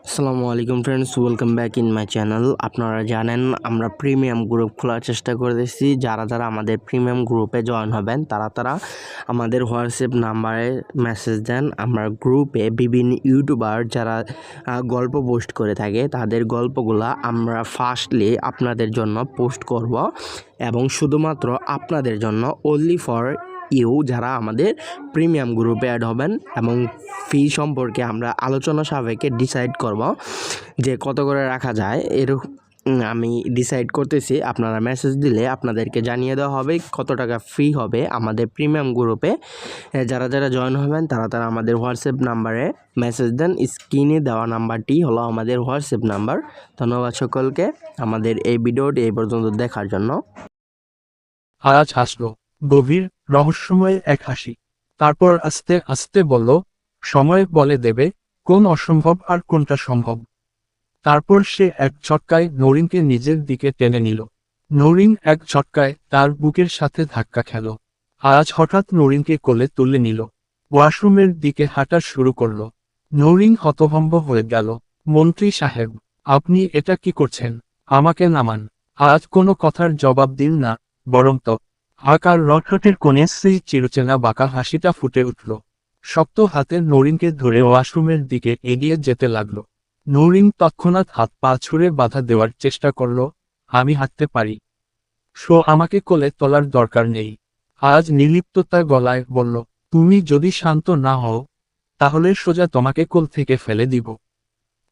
আসসালামু আলাইকুম friends welcome back in my channel আপনারা জানেন, আমরা প্রিমিয়াম গ্রুপ খোলার চেষ্টা করেছি যারা যারা আমাদের প্রিমিয়াম গ্রুপে জয়েন হবেন, তারা তারা আমাদের হোয়াটসঅ্যাপ নাম্বারে মেসেজ দেন। আমরা গ্রুপে বিভিন্ন ইউটিউবার যারা গল্প পোস্ট করে থাকে, তাদের গল্পগুলা আমরা ফার্স্টলি আপনাদের জন্য পোস্ট করব এবং শুধুমাত্র আপনাদের জন্য অনলি ফর ইউ যারা আমাদের প্রিমিয়াম গ্রুপে অ্যাড হবেন এবং ফি সম্পর্কে আমরা আলোচনা সাপেক্ষে ডিসাইড করব যে কত করে রাখা যায়। এরকম আমি ডিসাইড করতেছি, আপনারা মেসেজ দিলে আপনাদেরকে জানিয়ে দেওয়া হবে কত টাকা ফ্রি হবে আমাদের প্রিমিয়াম গ্রুপে। যারা যারা জয়েন হবেন, তারা তারা আমাদের হোয়াটসঅ্যাপ নাম্বারে মেসেজ দেন। স্ক্রিনে দেওয়া নাম্বারটি হলো আমাদের হোয়াটসঅ্যাপ নাম্বার ধন্যবাদ সকলকে আমাদের এই ভিডিওটি এই পর্যন্ত দেখার জন্য। আজ হাসল গভীর, রহস্যময় এক হাসি। তারপর আস্তে আস্তে বলল, সময় বলে দেবে কোন অসম্ভব আর কোনটা সম্ভব। তারপর সে এক ছটকায় নরিনকে নিজের দিকে টেনে নিল। নরিন এক ছটকায় তার বুকের সাথে ধাক্কা খেল। আজ হঠাৎ নরিনকে কোলে তুলে নিল। ওয়াশরুমের দিকে হাঁটা শুরু করল। নরিন হতভম্ব হয়ে গেল, মন্ত্রী সাহেব, আপনি এটা কি করছেন? আমাকে নামান। আজ কোনো কথার জবাব দিন না, বরং তো আকার রটরটের কোণে সেই চিরচেনা বাঁকা হাসিটা ফুটে উঠল। শক্ত হাতে নরিনকে ধরে ওয়াশরুমের দিকে এগিয়ে যেতে লাগল। নরিন তৎক্ষণাৎ হাত পা ছুঁড়ে বাধা দেওয়ার চেষ্টা করল, আমি হাঁটতে পারি। সো আমাকে কোলে তোলার দরকার নেই। আজ নির্লিপ্ততা গলায় বলল, তুমি যদি শান্ত না হও, তাহলে সোজা তোমাকে কোল থেকে ফেলে দিব।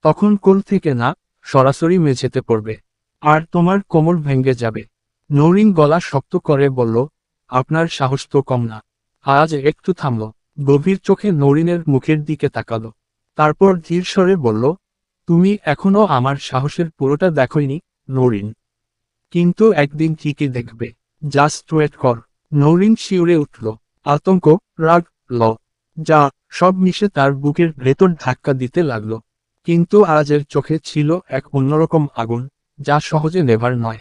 তখন কোল থেকে না, সরাসরি মেঝেতে পড়বে, আর তোমার কোমর ভেঙে যাবে। নরিন গলা শক্ত করে বলল, আপনার সাহস তো কম না। আজ একটু থামল। গভীর চোখে নরিনের মুখের দিকে তাকাল। তারপর ধীর স্বরে বলল, তুমি এখনও আমার সাহসের পুরোটা দেখোইনি, নরিন। কিন্তু একদিন ঠিকই দেখবে। জাস্ট ওয়েট কর। নরিন শিউরে উঠল। আতঙ্ক, রাগ, ল। যা সব মিশে তার বুকের ভেতর ধাক্কা দিতে লাগল। কিন্তু আজের চোখে ছিল এক অন্যরকম আগুন, যা সহজে নেভার নয়।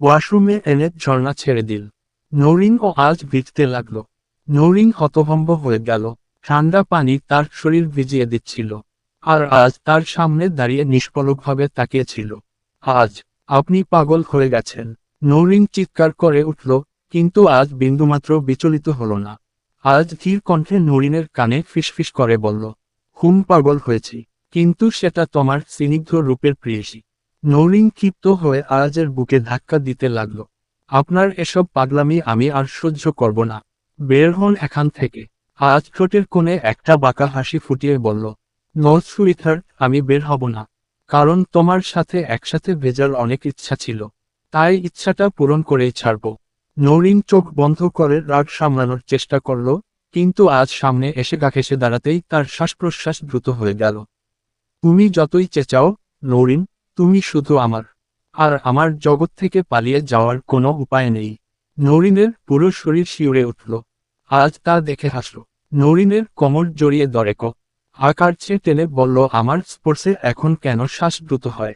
ওয়াশরুমে এনে ঝর্ণা ছেড়ে দিল। নরিন ও আজ ভিজতে লাগল। নরিন হতভম্ব হয়ে গেল। ঠান্ডা পানি তার শরীর ভিজিয়ে দিচ্ছিল। আর আজ তার সামনে দাঁড়িয়ে নিষ্পলকভাবে তাকিয়েছিল। আজ আপনি পাগল হয়ে গেছেন। নরিন চিৎকার করে উঠল, কিন্তু আজ বিন্দুমাত্র বিচলিত হল না। আজ ধীর কণ্ঠে নরিনের কানে ফিসফিস করে বলল, হুম, পাগল হয়েছি। কিন্তু সেটা তোমার স্নিগ্ধ রূপের প্রিয়সী। নৌরিন ক্ষিপ্ত হয়ে আরাজের বুকে ধাক্কা দিতে লাগল। আপনার এসব পাগলামি আমি আর সহ্য করব না। বের হন এখান থেকে। আজ ঠোঁটের কোণে একটা বাঁকা হাসি ফুটিয়ে বলল নো সুইথার, আমি বের হব না। কারণ তোমার সাথে একসাথে ভেজার অনেক ইচ্ছা ছিল। তাই ইচ্ছাটা পূরণ করেই ছাড়ব। নৌরিন চোখ বন্ধ করে রাগ সামলানোর চেষ্টা করল, কিন্তু আজ সামনে এসে গা ঘেঁষে দাঁড়াতেই তার শ্বাস প্রশ্বাস দ্রুত হয়ে গেল। তুমি যতই চেঁচাও নৌরিন তুমি শুধু আমার, আর আমার জগৎ থেকে পালিয়ে যাওয়ার কোনো উপায় নেই। নরিনের পুরো শরীর শিউরে উঠল। আজ তা দেখে হাসল। নরিনের কোমর জড়িয়ে দরেক আকার চেয়ে টেনে বলল, আমার স্পর্শে এখন কেন শ্বাস দ্রুত হয়?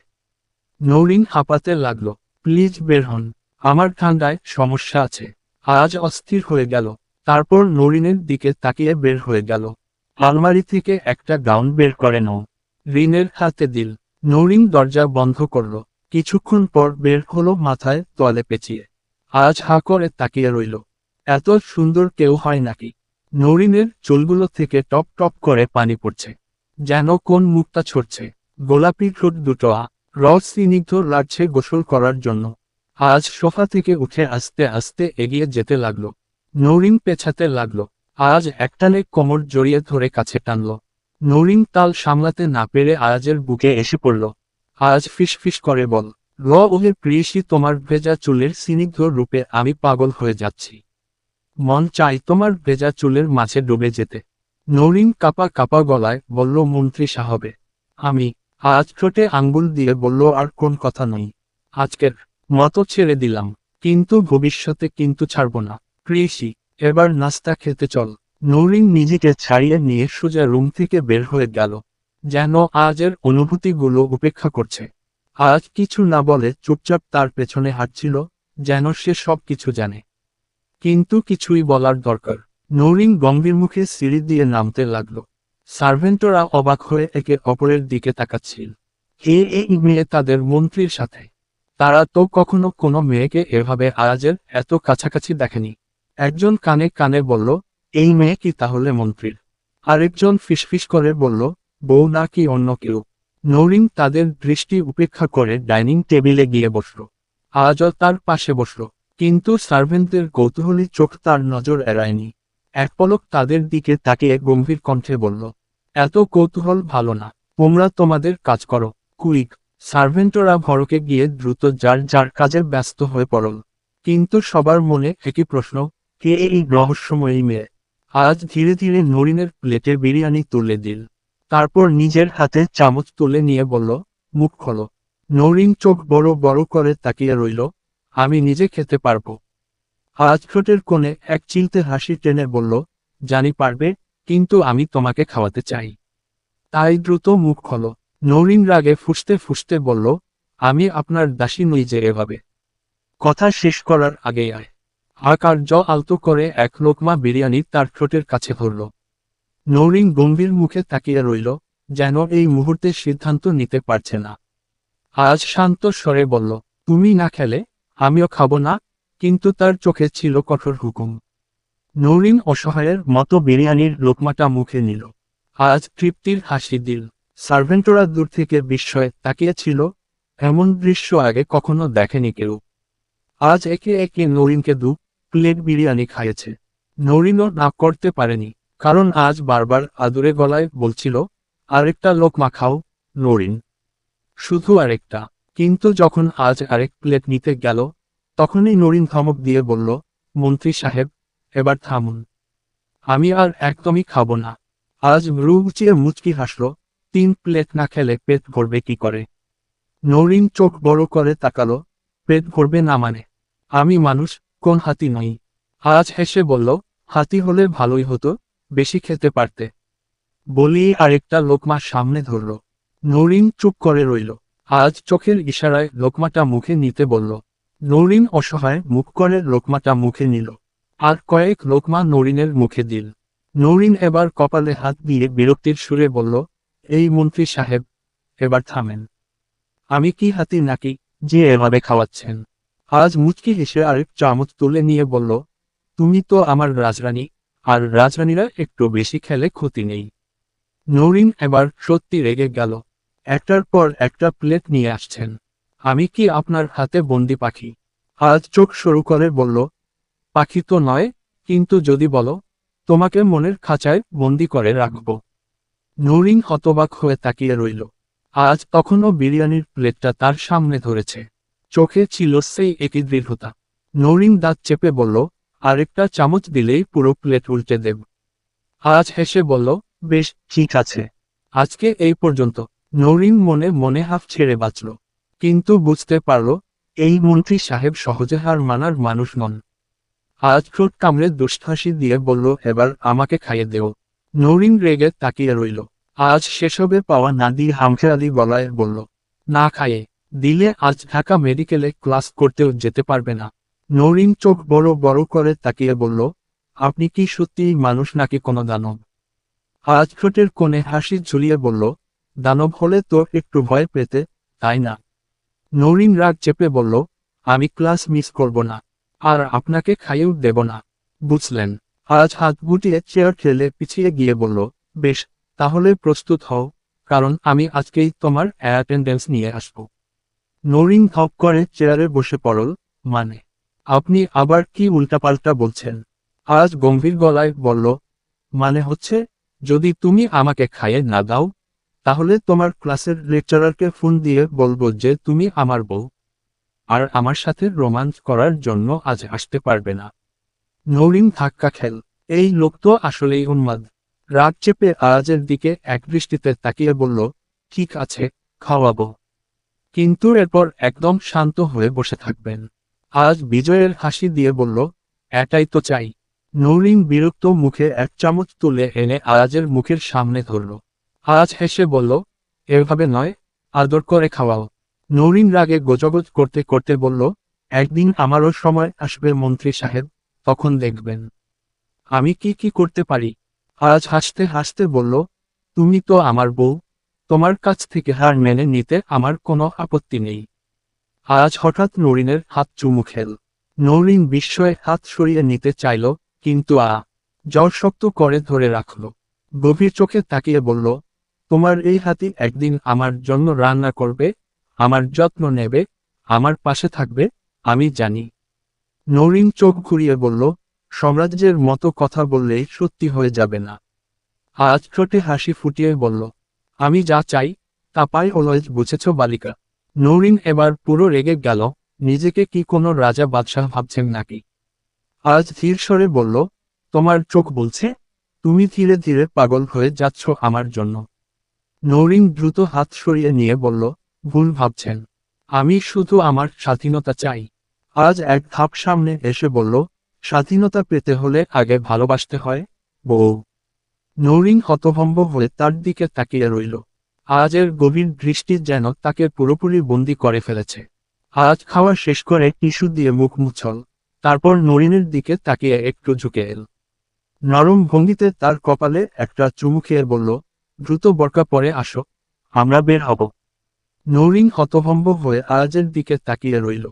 নৌরিন হাঁপাতে লাগল, প্লিজ বের হন। আমার ঠান্ডায় সমস্যা আছে। আজ অস্থির হয়ে গেল। তারপর নরিনের দিকে তাকিয়ে বের হয়ে গেল। আলমারি থেকে একটা গাউন বের করে নাও। রিনের হাতে দিল। নরিন দরজা বন্ধ করল। কিছুক্ষণ পর বের হলো মাথায় তোয়ালে পেঁচিয়ে। আজ হা করে তাকিয়ে রইল। এত সুন্দর কেউ হয় নাকি? নরিনের চুলগুলো থেকে টপ টপ করে পানি পড়ছে। যেন কোন মুক্তা ছড়ছে গোলাপি ঠোঁট দুটো আ। রস স্নিগ্ধ লাগছে গোসল করার জন্য। আজ সোফা থেকে উঠে আস্তে আস্তে এগিয়ে যেতে লাগল। নরিন পেছাতে লাগল। আজ একটানে কোমর জড়িয়ে ধরে কাছে টানলো। নরিন তাল সামলাতে না পেরে আয়াজের বুকে এসে পড়ল। আয়াজ ফিস ফিস করে বল ল ওহে প্রিয়সী, তোমার ভেজা চুলের স্নিগ্ধ রূপে আমি পাগল হয়ে যাচ্ছি। মন চাই তোমার ভেজা চুলের মাঝে ডুবে যেতে নরিন কাপা কাপা গলায় বলল, মন্ত্রী সাহবে, আমি আজ ঠোঁটে আঙ্গুল দিয়ে বলল, আর কোন কথা নই আজকের মতো ছেড়ে দিলাম, কিন্তু ভবিষ্যতে কিন্তু ছাড়ব না। প্রিয়সী, এবার নাস্তা খেতে চল। নরিন নিজেকে ছাড়িয়ে নিয়ে সোজা রুম থেকে বের হয়ে গেল, যেন আজের অনুভূতিগুলো উপেক্ষা করছে। আজ কিছু না বলে চুপচাপ তার পেছনে হাঁটছিল, যেন সে সব কিছু জানে। কিন্তু কিছুই বলার দরকার। নরিন গম্ভীর মুখে সিঁড়ি দিয়ে নামতে লাগল। সার্ভেন্টরা অবাক হয়ে একে অপরের দিকে তাকাচ্ছিল। এ এই মেয়ে তাদের মন্ত্রীর সাথে। তারা তো কখনো কোনো মেয়েকে এভাবে আয়াজের এত কাছাকাছি দেখেনি। একজন কানে কানে বলল এই মেয়ে কি তাহলে মন্ত্রীর আরেকজন ফিসফিস করে বলল, বউ না কি অন্য কেউ। নৌরিন তাদের দৃষ্টি উপেক্ষা করে ডাইনিং টেবিলে গিয়ে বসল। আয়াজও তার পাশে বসল, কিন্তু সার্ভেন্টদের কৌতূহলী চোখ তার নজর এড়ায়নি। এক পলক তাদের দিকে তাকিয়ে গম্ভীর কণ্ঠে বলল, এত কৌতূহল ভালো না, তোমরা তোমাদের কাজ করো, কুইক। সার্ভেন্টরা ভরকে গিয়ে দ্রুত যার যার কাজে ব্যস্ত হয়ে পড়ল। কিন্তু সবার মনে একই প্রশ্ন, কে এই রহস্যময়ী মেয়ে? আজ ধীরে ধীরে নরিনের প্লেটে বিরিয়ানি তুলে দিল। তারপর নিজের হাতে চামচ তুলে নিয়ে বলল, মুখ খোলো। নরিন চোখ বড় বড় করে তাকিয়ে রইল, আমি নিজে খেতে পারব। আজ কোণে এক চিলতে হাসি টেনে বলল, জানি পারবে, কিন্তু আমি তোমাকে খাওয়াতে চাই। তাই দ্রুত মুখ খোলো। নরিন রাগে ফুসতে ফুসতে বলল, আমি আপনার দাসী নই যে এভাবে। কথা শেষ করার আগে আয়। আকার জ আলতো করে এক লোকমা বিরিয়ানি তার ঠোঁটের কাছে ধরল। নৌরিং গম্ভীর মুখে তাকিয়ে রইল, যেন এই মুহূর্তে সিদ্ধান্ত নিতে পারছে না। আজ শান্ত স্বরে বলল, তুমি না খেলে, আমিও খাব না। কিন্তু তার চোখে ছিল কঠোর হুকুম। নরিন অসহায়ের মতো বিরিয়ানির লোকমাটা মুখে নিল। আজ তৃপ্তির হাসি দিল। সার্ভেন্টরা দূর থেকে বিস্ময়ে তাকিয়েছিল, এমন দৃশ্য আগে কখনো দেখেনি কেউ। আজ একে একে নরিনকে দু প্লেট বিরিয়ানি খাইয়েছে। নরিনও না করতে পারেনি, কারণ আজ বারবার আদুরে গলায় বলছিল, আরেকটা লোকমা খাও নরিন। শুধু আরেকটা, কিন্তু যখন আজ আরেক প্লেট নিতে গেল, তখনই নরিন ধমক দিয়ে বলল, মন্ত্রী সাহেব, এবার থামুন। আমি আর একদমই খাব না। আজ ভ্রু উঁচিয়ে মুচকি হাসল, তিন প্লেট না খেলে পেট ভরবে কি করে? নরিন চোখ বড় করে তাকালো, পেট ভরবে না মানে? আমি মানুষ কোন হাতি নই আজ হেসে বলল, হাতি হলে ভালোই হতো, বেশি খেতে পারতে। বলি আরেকটা লোকমা সামনে ধরল। নরিন চুপ করে রইল। আজ চোখের ইশারায় লোকমাটা মুখে নিতে বলল। নরিন অসহায় মুখ করে লোকমাটা মুখে নিল। আর কয়েক লোকমা নরিনের মুখে দিল। নরিন এবার কপালে হাত দিয়ে বিরক্তির সুরে বলল, এই মন্ত্রী সাহেব, এবার থামেন। আমি কি হাতি নাকি যে এভাবে খাওয়াচ্ছেন? আজ মুচকি হেসে আরেক চামচ তুলে নিয়ে বলল, তুমি তো আমার রাজরানী, আর রাজরানীরা একটু বেশি খেলে ক্ষতি নেই। নরিন এবার সত্যি রেগে গেল। একটার পর একটা প্লেট নিয়ে আসছেন। আমি কি আপনার হাতে বন্দি পাখি? আজ চোখ শুরু করে বলল, পাখি তো নয়, কিন্তু যদি বলো, তোমাকে মনের খাঁচায় বন্দি করে রাখব। নরিন হতবাক হয়ে তাকিয়ে রইল। আজ তখনও বিরিয়ানির প্লেটটা তার সামনে ধরেছে। চোখে ছিল সেই একই দৃঢ়তা। নরিন দাঁত চেপে বলল, আরেকটা চামচ দিলেই পুরো প্লেট উল্টে দেব। আজ হেসে বলল, বেশ, ঠিক আছে। আজকে এই পর্যন্ত। নরিন মনে মনে হাফ ছেড়ে বাঁচল। কিন্তু বুঝতে পারল, এই মন্ত্রী সাহেব সহজে হার মানার মানুষ নন। আজ ঠোঁট কামড়ে দুষ্টাসি দিয়ে বলল, এবার আমাকে খাইয়ে দেও। নরিন রেগে তাকিয়ে রইল। আজ সেসবে পাওয়া নাদি হামখেরালি বলায় বলল, না খাইয়ে। দিলে আজ ঢাকা মেডিকেলে ক্লাস করতেও যেতে পারবে না। নরিন চোখ বড় বড় করে তাকিয়ে বলল, আপনি কি সত্যিই মানুষ নাকি কোনো দানব? আজ কোণে হাসি ঝুলিয়ে বলল, দানব হলে তো একটু ভয় পেতে, তাই না? নরিন রাগ চেপে বলল, আমি ক্লাস মিস করব না, আর আপনাকে খাইয়েও দেব না। বুঝলেন। আজ হাত গুটিয়ে চেয়ার ঠেলে পিছিয়ে গিয়ে বলল, বেশ, তাহলে প্রস্তুত হও, কারণ আমি আজকেই তোমার অ্যাটেন্ডেন্স নিয়ে আসব। নরিন থপ করে চেয়ারে বসে পড়ল মানে আপনি আবার কি উল্টাপাল্টা বলছেন? আজ গম্ভীর গলায় বলল মানে হচ্ছে, যদি তুমি আমাকে খাইয়ে না দাও, তাহলে তোমার ক্লাসের লেকচারারকে ফোন দিয়ে বলব যে তুমি আমার বউ। আর আমার সাথে রোমান্স করার জন্য আজ আসতে পারবে না। নৌরিন ধাক্কা খেল, এই লোক তো আসলেই উন্মাদ। রাগ চেপে আজের দিকে এক দৃষ্টিতে তাকিয়ে বলল, ঠিক আছে, খাওয়াবো। কিন্তু এরপর একদম শান্ত হয়ে বসে থাকবেন। আজ বিজয়ের হাসি দিয়ে বলল এটাই তো চাই। নৌরিন বিরক্ত মুখে এক চামচ তুলে এনে আয়াজের মুখের সামনে ধরল। আজ হেসে বলল, এভাবে নয়, আদর করে খাওয়াও। নৌরিন রাগে গোজগোজ করতে করতে বলল, একদিন আমারও সময় আসবে মন্ত্রী সাহেব, তখন দেখবেন। আমি কি কি করতে পারি? আজ হাসতে হাসতে বলল, তুমি তো আমার বউ তোমার কাছ থেকে হার মেনে নিতে আমার কোনো আপত্তি নেই। আজ হঠাৎ নরিনের হাত চুমু খেল। নরিন বিস্ময়ে হাত সরিয়ে নিতে চাইল, কিন্তু আ, জ্বর শক্ত করে ধরে রাখল। গভীর চোখে তাকিয়ে বলল, তোমার এই হাতি একদিন আমার জন্য রান্না করবে, আমার যত্ন নেবে, আমার পাশে থাকবে, আমি জানি। নরিন চোখ ঘুরিয়ে বলল, সম্রাজ্যের মতো কথা বললেই সত্যি হয়ে যাবে না। আজ ঠোঁটে হাসি ফুটিয়ে বলল আমি যা চাই, তা পাই অলওয়েজ, বুঝেছ বালিকা? নৌরিন এবার পুরো রেগে গেল, নিজেকে কি কোনো রাজা বাদশাহ ভাবছেন নাকি? আজ ধীর স্বরে বলল, তোমার চোখ বলছে, তুমি ধীরে ধীরে পাগল হয়ে যাচ্ছ আমার জন্য। নরিন দ্রুত হাত সরিয়ে নিয়ে বলল, ভুল ভাবছেন। আমি শুধু আমার স্বাধীনতা চাই। আজ এক ধাপ সামনে এসে বলল, স্বাধীনতা পেতে হলে আগে ভালোবাসতে হয়, বউ। নরিন হতভম্ব হয়ে তার দিকে তাকিয়ে রইল। আজের গভীর দৃষ্টি যেন তাকে পুরোপুরি বন্দি করে ফেলেছে। আজ খাওয়া শেষ করে টিস্যু দিয়ে মুখ মুছল। তারপর নরিনের দিকে তাকিয়ে একটু ঝুঁকে এল। নরম ভঙ্গিতে তার কপালে একটা চুমু খেয়ে বলল, দ্রুত বরকা পরে আসো, আমরা বের হব। নরিন হতভম্ব হয়ে আজের দিকে তাকিয়ে রইল।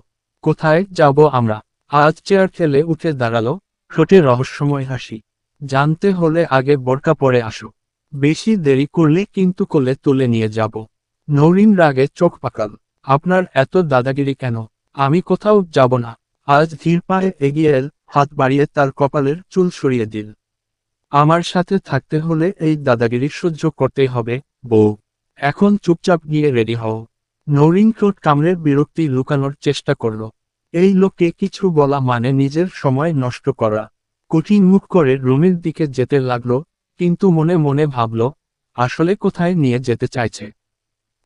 কোথায় যাব আমরা? আজ চেয়ার ঠেলে উঠে দাঁড়াল, ঠোঁটে রহস্যময় হাসি। জানতে হলে আগে বরকা পরে আসো। বেশি দেরি করলে কিন্তু কোলে তুলে নিয়ে যাব। নরিন রাগে চোখ পাকাল। আপনার এত দাদাগিরি কেন? আমি কোথাও যাব না। আজ ধীর পায়ে এগিয়ে এল, হাত বাড়িয়ে তার কপালের চুল সরিয়ে দিল। আমার সাথে থাকতে হলে এই দাদাগিরি সহ্য করতেই হবে, বউ। এখন চুপচাপ গিয়ে রেডি হও। নরিন ঠোঁট কামড়ে বিরক্তি লুকানোর চেষ্টা করল। এই লোককে কিছু বলা মানে নিজের সময় নষ্ট করা। কঠিন মুখ করে রুমের দিকে যেতে লাগল, কিন্তু মনে মনে ভাবল, আসলে কোথায় নিয়ে যেতে চাইছে?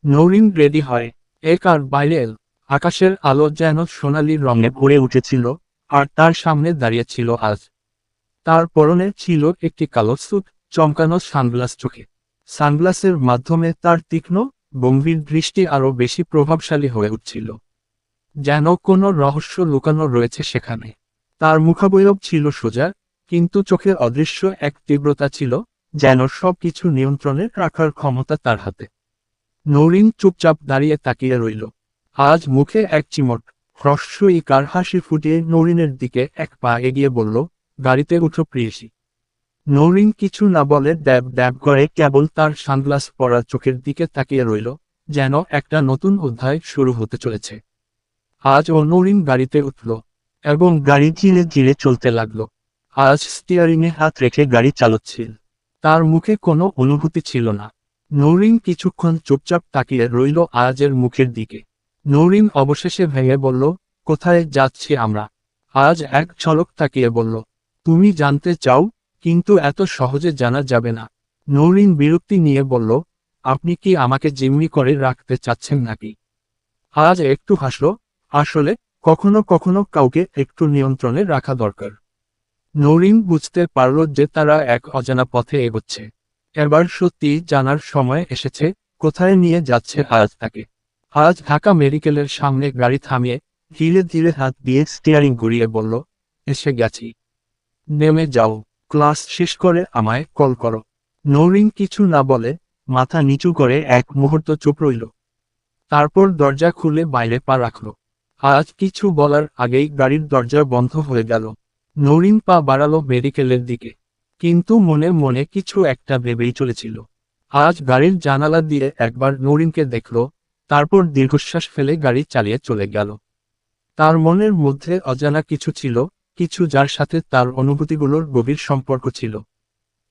নৌরিন রেডি হয়। এক আর বাইরে এল আকাশের আলো যেন সোনালি রঙে ভরে উঠেছিল, আর তার সামনে দাঁড়িয়েছিল আজ। তার পরনে ছিল একটি কালো স্যুট, চমকানো সানগ্লাস চোখে। সানগ্লাসের মাধ্যমে তার তীক্ষ্ণ, গম্ভীর দৃষ্টি আরও বেশি প্রভাবশালী হয়ে উঠছিল। যেন কোনো রহস্য লুকানো রয়েছে সেখানে। তার মুখাবয়ব ছিল সোজা, কিন্তু চোখের অদৃশ্য এক তীব্রতা ছিল, যেন সবকিছু নিয়ন্ত্রণে রাখার ক্ষমতা তার হাতে। নরিন চুপচাপ দাঁড়িয়ে তাকিয়ে রইল। আজ মুখে এক চিমট, হ্রস্বই কার হাসি ফুটিয়ে নরিনের দিকে এক পা এগিয়ে বলল, গাড়িতে উঠো প্রিয়সী। নরিন কিছু না বলে ড্যাব ড্যাব করে কেবল তার সানগ্লাস পরা চোখের দিকে তাকিয়ে রইল, যেন একটা নতুন অধ্যায় শুরু হতে চলেছে। আজ ও নরিন গাড়িতে উঠল। এবং গাড়ি ধীরে ধীরে চলতে লাগল। আজ স্টিয়ারিংয়ে হাত রেখে গাড়ি চালাচ্ছিল। তার মুখে কোনো অনুভূতি ছিল না। নরিন কিছুক্ষণ চুপচাপ তাকিয়ে রইল আজের মুখের দিকে। নরিন অবশেষে ভেঙে বলল, কোথায় যাচ্ছি আমরা? আজ এক ঝলক তাকিয়ে বলল, তুমি জানতে চাও, কিন্তু এত সহজে জানা যাবে না। নরিন বিরক্তি নিয়ে বলল, আপনি কি আমাকে জিম্মি করে রাখতে চাচ্ছেন নাকি? আজ একটু হাসল, আসলে কখনো কখনো কাউকে একটু নিয়ন্ত্রণে রাখা দরকার। নরিন বুঝতে পারল যে তারা এক অজানা পথে এগোচ্ছে। এবার সত্যি জানার সময় এসেছে, কোথায় নিয়ে যাচ্ছে আজ তাকে। আজ ঢাকা মেডিকেলের সামনে গাড়ি থামিয়ে ধীরে ধীরে হাত দিয়ে স্টিয়ারিং ঘুরিয়ে বলল, এসে গেছি। নেমে যাও, ক্লাস শেষ করে আমায় কল করো। নরিন কিছু না বলে মাথা নিচু করে এক মুহূর্ত চুপ রইল। তারপর দরজা খুলে বাইরে পা রাখল। আজ কিছু বলার আগেই গাড়ির দরজা বন্ধ হয়ে গেল। নরিন পা বাড়ালো মেডিকেলের দিকে। কিন্তু মনে মনে কিছু একটা ভেবেই চলেছিল। আজ গাড়ির জানালা দিয়ে একবার নরিনকে দেখল, তারপর দীর্ঘশ্বাস ফেলে গাড়ি চালিয়ে চলে গেল। তার মনের মধ্যে অজানা কিছু ছিল, কিছু যার সাথে তার অনুভূতিগুলোর গভীর সম্পর্ক ছিল।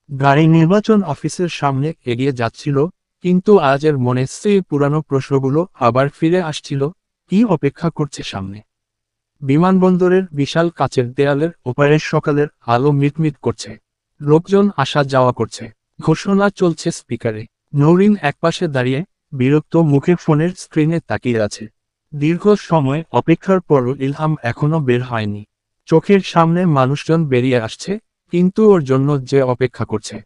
গাড়ি নির্বাচন অফিসের সামনে এগিয়ে যাচ্ছিল, কিন্তু আজের মনে সেই পুরানো প্রশ্নগুলো আবার ফিরে আসছিল কি অপেক্ষা করছে সামনে? বিমানবন্দরের বিশাল কাচের দেয়ালের ওপারে সকালের আলো মিটমিট করছে। লোকজন আসা যাওয়া করছে। ঘোষণা চলছে স্পিকারে। নরিন একপাশে দাঁড়িয়ে বিরক্ত মুখে ফোনের স্ক্রিনে তাকিয়ে আছে। দীর্ঘ সময় অপেক্ষার পরও ইলহাম এখনও বের হয়নি। চোখের সামনে মানুষজন বেরিয়ে আসছে, কিন্তু ওর জন্য যে অপেক্ষা করছে,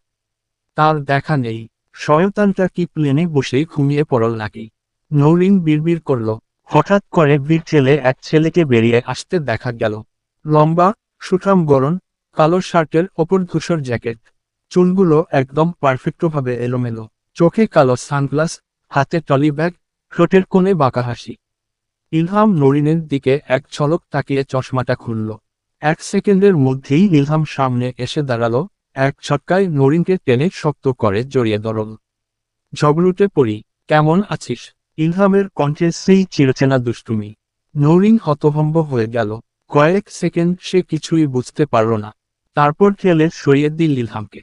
তার দেখা নেই। শয়তানটা কি প্লেনে বসেই ঘুমিয়ে পড়ল নাকি? নৌরিন বিড়বিড় করল হঠাৎ করে বীর ছেলে এক ছেলেকে বেরিয়ে আসতে দেখা গেল। লম্বা, সুঠাম গরন কালো শার্টের ওপর ধূসর জ্যাকেট। চুলগুলো একদম পারফেক্টভাবে এলোমেলো। চোখে কালো সানগ্লাস, হাতে টলি ব্যাগ, ঠোঁটের কোণে বাঁকা হাসি। ইলহাম নরিনের দিকে এক ঝলক তাকিয়ে চশমাটা খুলল। এক সেকেন্ডের মধ্যেই ইলহাম সামনে এসে দাঁড়াল। এক ছটকায় নরিনকে টেনে শক্ত করে জড়িয়ে ধরল। ঝগড়ুটে পড়ি, কেমন আছিস? ইলহামের কণ্ঠে সেই চিরচেনা দুষ্টুমি। নরিন হতভম্ব হয়ে গেল। কয়েক সেকেন্ড সে কিছুই বুঝতে পারল না। তারপর ঠেলে সরিয়ে দিল ইলহামকে।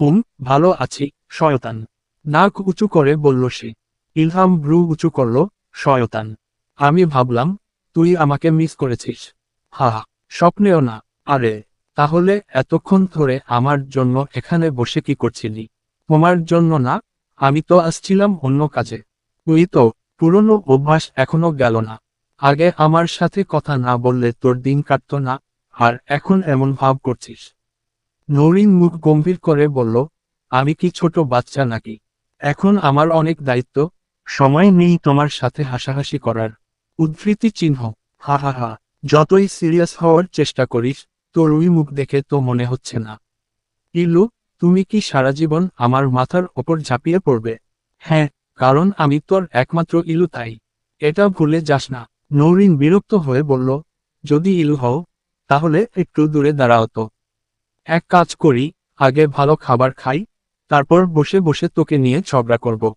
হুম ভালো আছি শয়তান। নাক উঁচু করে বলল সে। ইলহাম ব্রু উঁচু করল শয়তান আমি ভাবলাম তুই আমাকে মিস করেছিস। হা হা, স্বপ্নেও না। আরে তাহলে এতক্ষণ ধরে আমার জন্য এখানে বসে কি করছিলি? তোমার জন্য না আমি তো আসছিলাম অন্য কাজে। তুই তো পুরনো অভ্যাস এখনও গেল না। আগে আমার সাথে কথা না বললে তোর দিন কাটতো না, আর এখন এমন ভাব করছিস। নরিন মুখ গম্ভীর করে বলল, আমি কি ছোট বাচ্চা নাকি? এখন আমার অনেক দায়িত্ব। সময় নেই তোমার সাথে হাসাহাসি করার। উদ্ধৃতি চিহ্ন। হা হা হা। যতই সিরিয়াস হওয়ার চেষ্টা করিস, তোর ওই মুখ দেখে তো মনে হচ্ছে না। ইলু, তুমি কি সারা জীবন আমার মাথার ওপর ঝাঁপিয়ে পড়বে? হ্যাঁ কারণ আমি তোর একমাত্র ইলু তাই। এটা ভুলে যাস না। নৌরিন বিরক্ত হয়ে বলল, যদি ইলু হও, তাহলে একটু দূরে দাঁড়াও এক কাজ করি, আগে ভালো খাবার খাই, তারপর বসে বসে তোকে নিয়ে ঝগড়া করব।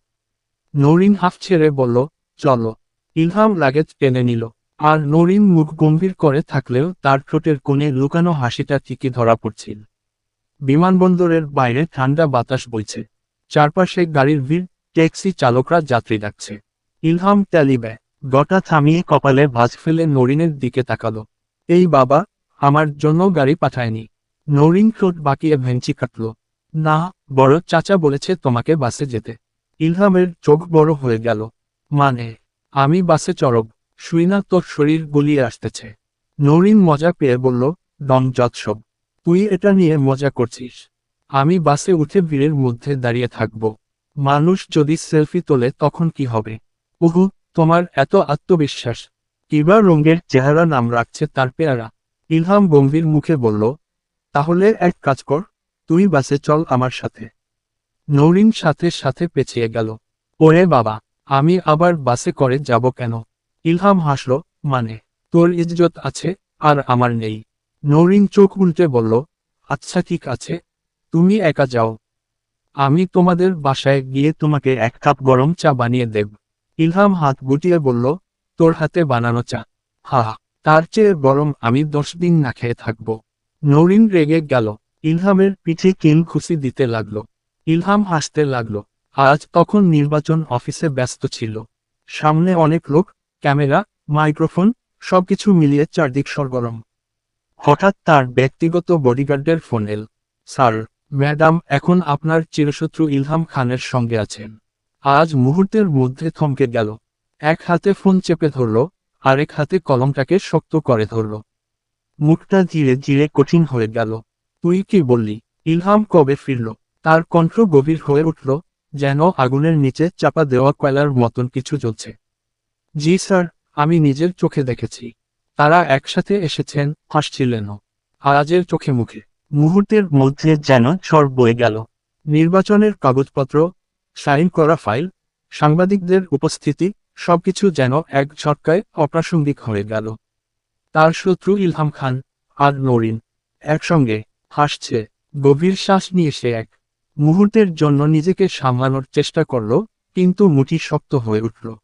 নৌরিন হাফ ছেড়ে বলল, চলো। ইলহাম লাগেজ টেনে নিল। আর নরিন মুখ গম্ভীর করে থাকলেও তার ঠোঁটের কোণে লুকানো হাসিটা ঠিকই ধরা পড়ছিল। বিমানবন্দরের বাইরে ঠান্ডা বাতাস বইছে। চারপাশে গাড়ির ভিড় ট্যাক্সি চালকরা যাত্রী ডাকছে। ইলহাম ট্যালিবে গটা থামিয়ে কপালে ভাঁজ ফেলে নরিনের দিকে তাকালো। এই বাবা, আমার জন্য গাড়ি পাঠায়নি। নরিন ঠোঁট বাকিয়ে ভেঞ্চি কাটল। না, বড় চাচা বলেছে তোমাকে বাসে যেতে। ইলহামের চোখ বড় হয়ে গেল। মানে আমি বাসে চড়ব, শুই না তোর শরীর গুলিয়ে আসতেছে। নরিন মজা পেয়ে বলল ডন যৎসব তুই এটা নিয়ে মজা করছিস। আমি বাসে উঠে ভিড়ের মধ্যে দাঁড়িয়ে থাকব। মানুষ যদি সেলফি তোলে তখন কি হবে? উহু, তোমার এত আত্মবিশ্বাস। কিবা রঙের চেহারা নাম রাখছে তার পেয়ারা। ইলহাম গম্ভীর মুখে বলল, তাহলে এক কাজ কর, তুই বাসে চল আমার সাথে। নরিন সাথে সাথে পেছিয়ে গেল। ওরে বাবা, আমি আবার বাসে করে যাব কেন? ইলহাম হাসল মানে তোর ইজ্জত আছে আর আমার নেই। নরিন চোখ উল্টে বলল আচ্ছা ঠিক আছে, তুমি একা যাও। আমি তোমাদের বাসায় গিয়ে তোমাকে এক কাপ গরম চা বানিয়ে দেব। ইলহাম হাত গুটিয়ে বলল, তোর হাতে বানানো চা। হা তার চেয়ে গরম আমি দশ দিন না খেয়ে থাকব। নরিন রেগে গেল। ইলহামের পিঠে কিল খুশি দিতে লাগল। ইলহাম হাসতে লাগল। আজ তখন নির্বাচন অফিসে ব্যস্ত ছিল। সামনে অনেক লোক, ক্যামেরা, মাইক্রোফোন, সবকিছু মিলিয়ে চারদিক সরগরম। হঠাৎ তার ব্যক্তিগত বডিগার্ডের ফোন এল। স্যার ম্যাডাম, এখন আপনার চিরশত্রু ইলহাম খানের সঙ্গে আছেন। আজ মুহূর্তের মধ্যে থমকে গেল। এক হাতে ফোন চেপে ধরল, আরেক হাতে কলমটাকে শক্ত করে ধরল। মুখটা ধীরে ধীরে কঠিন হয়ে গেল। তুই কি বললি? ইলহাম কবে ফিরল? তার কণ্ঠ গভীর হয়ে উঠল, যেন আগুনের নিচে চাপা দেওয়া কয়লার মতন কিছু জ্বলছে। জি স্যার, আমি নিজের চোখে দেখেছি। তারা একসাথে এসেছেন, হাসছিলেনও। আজের চোখে মুখে। মুহূর্তের মধ্যে যেন সর বয়ে গেল। নির্বাচনের কাগজপত্র, সাইন করা ফাইল, সাংবাদিকদের উপস্থিতি, সবকিছু যেন এক ঝটকায় অপ্রাসঙ্গিক হয়ে গেল। তার শত্রু ইলহাম খান আর নরিন একসঙ্গে হাসছে। গভীর শ্বাস নিয়ে সে এক মুহূর্তের জন্য নিজেকে সামলানোর চেষ্টা করল, কিন্তু মুঠি শক্ত হয়ে উঠল।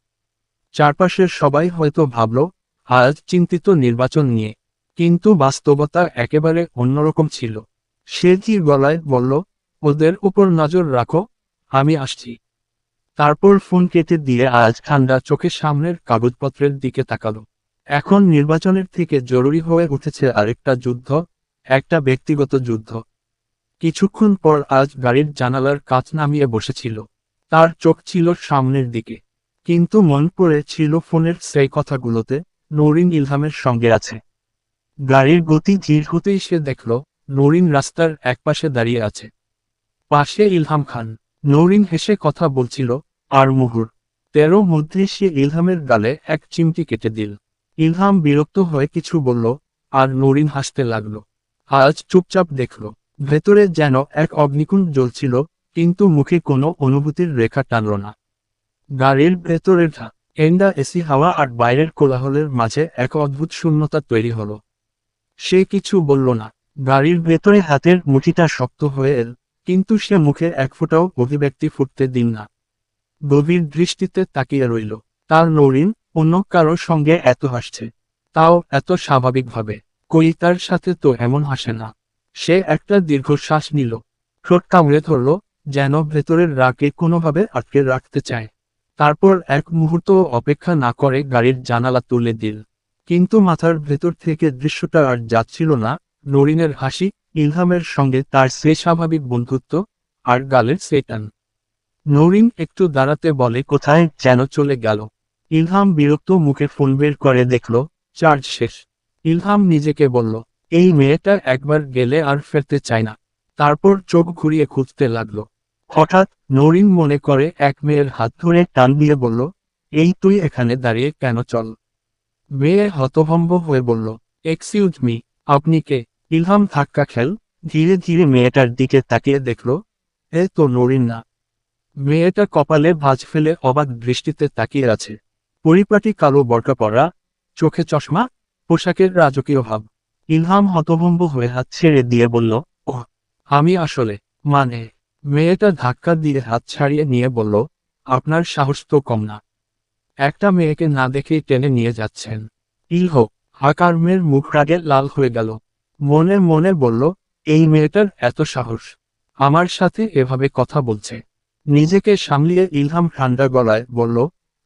চারপাশের সবাই হয়তো ভাবল, আজ চিন্তিত নির্বাচন নিয়ে কিন্তু বাস্তবতা একেবারে অন্যরকম ছিল। সে ধীর গলায় বলল, ওদের উপর নজর রাখো, আমি আসছি। তারপর ফোন কেটে দিয়ে আজ ঠান্ডা চোখের সামনের কাগজপত্রের দিকে তাকালো। এখন নির্বাচনের থেকে জরুরি হয়ে উঠেছে আরেকটা যুদ্ধ, একটা ব্যক্তিগত যুদ্ধ। কিছুক্ষণ পর আজ গাড়ির জানালার কাচ নামিয়ে বসেছিল। তার চোখ ছিল সামনের দিকে। কিন্তু মন পড়ে ছিল ফোনের সেই কথাগুলোতে, নরিন ইলহামের সঙ্গে আছে। গাড়ির গতি ধীর হতেই সে দেখল, নরিন রাস্তার একপাশে দাঁড়িয়ে আছে। পাশে ইলহাম খান। নরিন হেসে কথা বলছিল, আর মুহুর। তেরো মধ্যে সে ইলহামের গালে এক চিমটি কেটে দিল। ইলহাম বিরক্ত হয়ে কিছু বলল, আর নরিন হাসতে লাগল। আজ চুপচাপ দেখল, ভেতরে যেন এক অগ্নিকুণ্ড জ্বলছিল, কিন্তু মুখে কোনো অনুভূতির রেখা টানল না। গাড়ির ভেতরের ঠা এন্ডা এসি হাওয়া আর বাইরের কোলাহলের মাঝে এক অদ্ভুত শূন্যতা তৈরি হলো। সে কিছু বলল না। গাড়ির ভেতরে হাতের মুঠিটা শক্ত হয়ে এল, কিন্তু সে মুখে এক ফোঁটাও অভিব্যক্তি ফুটতে দিন না। গভীর দৃষ্টিতে তাকিয়ে রইল। তার নরিন অন্য কারোর সঙ্গে এত হাসছে। তাও এত স্বাভাবিকভাবে। কই তার সাথে তো এমন হাসে না। সে একটা দীর্ঘশ্বাস নিল। ঠোঁট কামড়ে ধরল, যেন ভেতরের রাগে কোনোভাবে আটকে রাখতে চায়। তারপর এক মুহূর্ত অপেক্ষা না করে গাড়ির জানালা তুলে দিল। কিন্তু মাথার ভেতর থেকে দৃশ্যটা আর যাচ্ছিল না। নরিনের হাসি, ইলহামের সঙ্গে তার সে স্বাভাবিক বন্ধুত্ব, আর গালের সেটান নরিন একটু দাঁড়াতে বলে, কোথায় যেন চলে গেল? ইলহাম বিরক্ত মুখে ফোন বের করে দেখল, চার্জ শেষ। ইলহাম নিজেকে বলল, এই মেয়েটা একবার গেলে আর ফেরতে চায় না। তারপর চোখ ঘুরিয়ে খুঁজতে লাগল। হঠাৎ নরিন মনে করে, এক মেয়ের হাত ধরে টান দিয়ে বলল, এই তুই এখানে দাঁড়িয়ে কেন চল? মেয়ে হতভম্ব হয়ে বলল এক্সকিউজ মি আপনি কে? ইলহাম ধাক্কা খেল। ধীরে ধীরে মেয়েটার দিকে তাকিয়ে দেখল, এ তো নরিন না। মেয়েটা কপালে ভাঁজ ফেলে অবাক দৃষ্টিতে তাকিয়ে আছে। পরিপাটি কালো বরকা পরা চোখে চশমা, পোশাকের রাজকীয় ভাব। ইলহাম হতভম্ব হয়ে হাত ছেড়ে দিয়ে বলল ও আমি আসলে মানে? মেয়েটা ধাক্কা দিয়ে হাত ছাড়িয়ে নিয়ে বলল, আপনার সাহস তো কম না। একটা মেয়েকে না দেখেই টেনে নিয়ে যাচ্ছেন। ইলহ আকারমের মুখ রাগে লাল হয়ে গেল। মনে মনে বলল, এই মেয়েটার এত সাহস। আমার সাথে এভাবে কথা বলছে। নিজেকে সামলিয়ে ইলহাম ঠান্ডা গলায় বলল,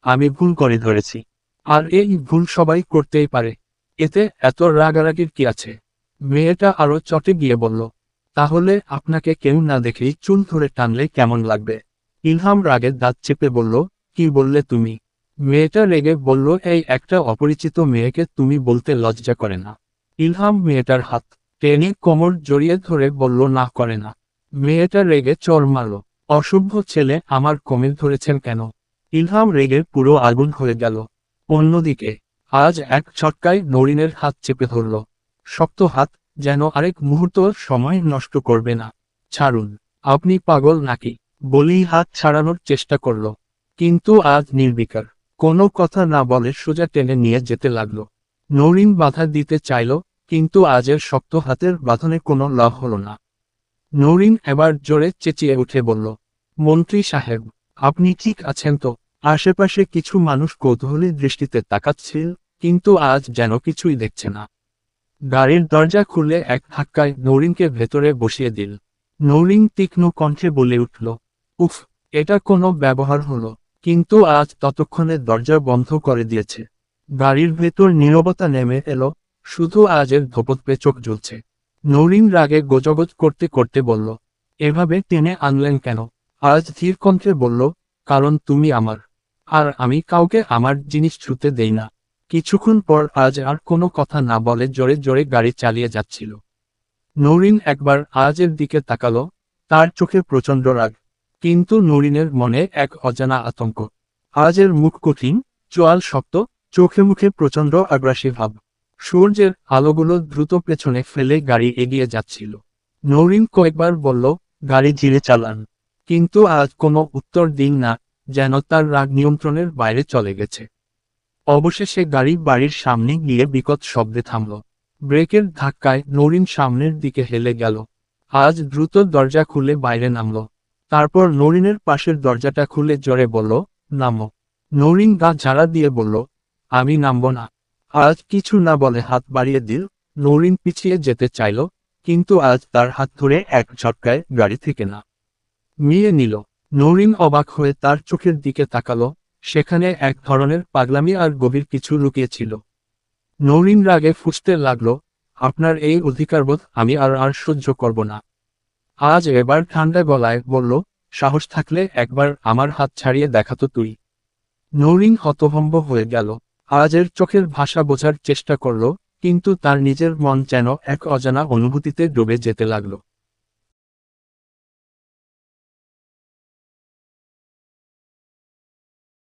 আমি ভুল করে ধরেছি। আর এই ভুল সবাই করতেই পারে। এতে এত রাগারাগির কি আছে? মেয়েটা আরও চটে গিয়ে বলল, তাহলে আপনাকে কেউ না দেখেই চুল ধরে টানলে কেমন লাগবে? ইলহাম রাগে দাঁত চেপে বলল, কি বললে তুমি? মেয়েটা রেগে বলল, এই একটা অপরিচিত মেয়েকে তুমি বলতে লজ্জা করে না। ইলহাম মেয়েটার হাত টেনে কোমর জড়িয়ে ধরে বলল, না, করে না। মেয়েটা রেগে চর মারল, অসভ্য ছেলে, আমার কোমর ধরেছেন কেন? ইলহাম রেগে পুরো আগুন হয়ে গেল। অন্যদিকে, আজ এক ছটকায় নরিনের হাত চেপে ধরল। শক্ত হাত যেন আরেক মুহূর্ত সময় নষ্ট করবে না। ছাড়ুন, আপনি পাগল নাকি? বলেই হাত ছাড়ানোর চেষ্টা করল। কিন্তু আজ নির্বিকার। কোনো কথা না বলে সোজা টেনে নিয়ে যেতে লাগল। নরিন বাধা দিতে চাইল, কিন্তু আজের শক্ত হাতের বাঁধনে কোনো লাভ হল না। নরিন এবার জোরে চেঁচিয়ে উঠে বলল, মন্ত্রী সাহেব, আপনি ঠিক আছেন তো? আশেপাশে কিছু মানুষ কৌতূহলী দৃষ্টিতে তাকাচ্ছিল, কিন্তু আজ যেন কিছুই দেখছে না। গাড়ির দরজা খুলে এক ধাক্কায় নৌরিনকে ভেতরে বসিয়ে দিল। নৌরিন তীক্ষ্ণ কণ্ঠে বলে উঠল, উফ, এটা কোনো ব্যবহার হলো। কিন্তু আজ ততক্ষণে দরজা বন্ধ করে দিয়েছে। গাড়ির ভেতর নীরবতা নেমে এলো, শুধু আজের ধোপত চোখ জ্বলছে। নৌরিন রাগে গোজগজ করতে করতে বলল, এভাবে টেনে আনলেন কেন? আজ ধীর কণ্ঠে বলল, কারণ তুমি আমার। আর আমি কাউকে আমার জিনিস ছুতে দেই না। কিছুক্ষণ পর আজ আর কোনো কথা না বলে জোরে জোরে গাড়ি চালিয়ে যাচ্ছিল। নৌরিন একবার আজের দিকে তাকালো, তার চোখে প্রচণ্ড রাগ। কিন্তু নরিনের মনে এক অজানা আতঙ্ক। আজের মুখ কঠিন, চোয়াল শক্ত, চোখে মুখে প্রচণ্ড আগ্রাসী ভাব। সূর্যের আলোগুলো দ্রুত পেছনে ফেলে গাড়ি এগিয়ে যাচ্ছিল। নরিন কয়েকবার বলল, গাড়ি ধীরে চালান। কিন্তু আজ কোনো উত্তর দিন না, যেন তার রাগ নিয়ন্ত্রণের বাইরে চলে গেছে। অবশেষে গাড়ি বাড়ির সামনে গিয়ে বিকট শব্দে থামল। ব্রেকের ধাক্কায় নরিন সামনের দিকে হেলে গেল। আজ দ্রুত দরজা খুলে বাইরে নামল। তারপর নরিনের পাশের দরজাটা খুলে জোরে বলল, নামো। নরিন গা ঝাড়া দিয়ে বলল, আমি নামব না। আজ কিছু না বলে হাত বাড়িয়ে দিল, নরিন পিছিয়ে যেতে চাইল, কিন্তু আজ তার হাত ধরে এক ঝটকায় গাড়ি থেকে না। মিয়ে নিল। নরিন অবাক হয়ে তার চোখের দিকে তাকালো, সেখানে এক ধরনের পাগলামি আর গভীর কিছু লুকিয়েছিল নরিন রাগে ফুসতে লাগল, আপনার এই অধিকারবোধ আমি আর আর সহ্য করব না। আজ এবার ঠান্ডা বলায় বলল, সাহস থাকলে একবার আমার হাত ছাড়িয়ে দেখাতো তুই। নৌরিন হতভম্ব হয়ে গেল। আজের চোখের ভাষা বোঝার চেষ্টা করল, কিন্তু তার নিজের মন যেন এক অজানা অনুভূতিতে ডুবে যেতে লাগল।